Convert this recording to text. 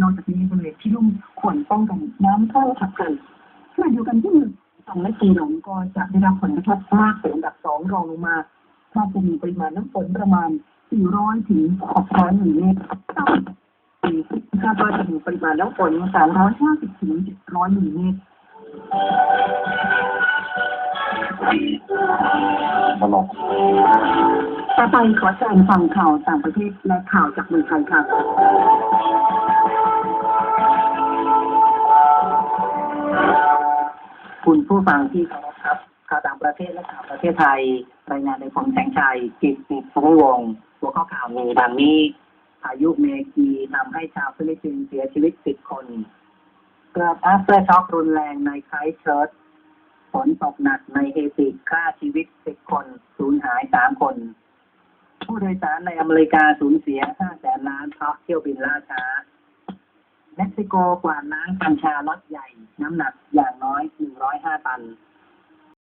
นอกจากนี้บริเวณที่ลุ่มควรป้องกันน้ำท่วมฉับพลันขณะเดียวกันที่มืองตองและจีหลงก็จะได้รับผลกระทบมากเป็นอันดับสองรองลงมาถ้าจะมีปริมาณน้ำฝนประมาณ 400 ถึง 600มิลลิเมตรต่ำปีคาดว่าจะมีปริมาณน้ำฝน 350 ถึง 700มิลลิเมตรตลกต่อไปขอเชิญฟังข่าวต่างประเทศและข่าวจากเมืองไทยค่ะ คุณผู้ฟังที่เคารพครับข่าวต่างประเทศและข่าวประเทศไทย รายงานโดยผมแสงชัยกิตติภูมิวงศ์หัวข้อข่าวมีดังนี้พายุเมกีทำให้ชาวฟิลิปปินส์เสียชีวิต 10 คนเกิดอัฟเตอร์ช็อครุนแรงในไครสต์เชิร์ชฝนตกหนักในเฮติฆ่าชีวิต 10 คนสูญหาย 3 คน ผู้โดยสารในอเมริกาสูญเสีย 5 แสนล้านเพราะเที่ยวบินล่าช้า เม็กซิโกกวาดล้างกัญชาล็อตใหญ่ น้ำหนักอย่างน้อยัน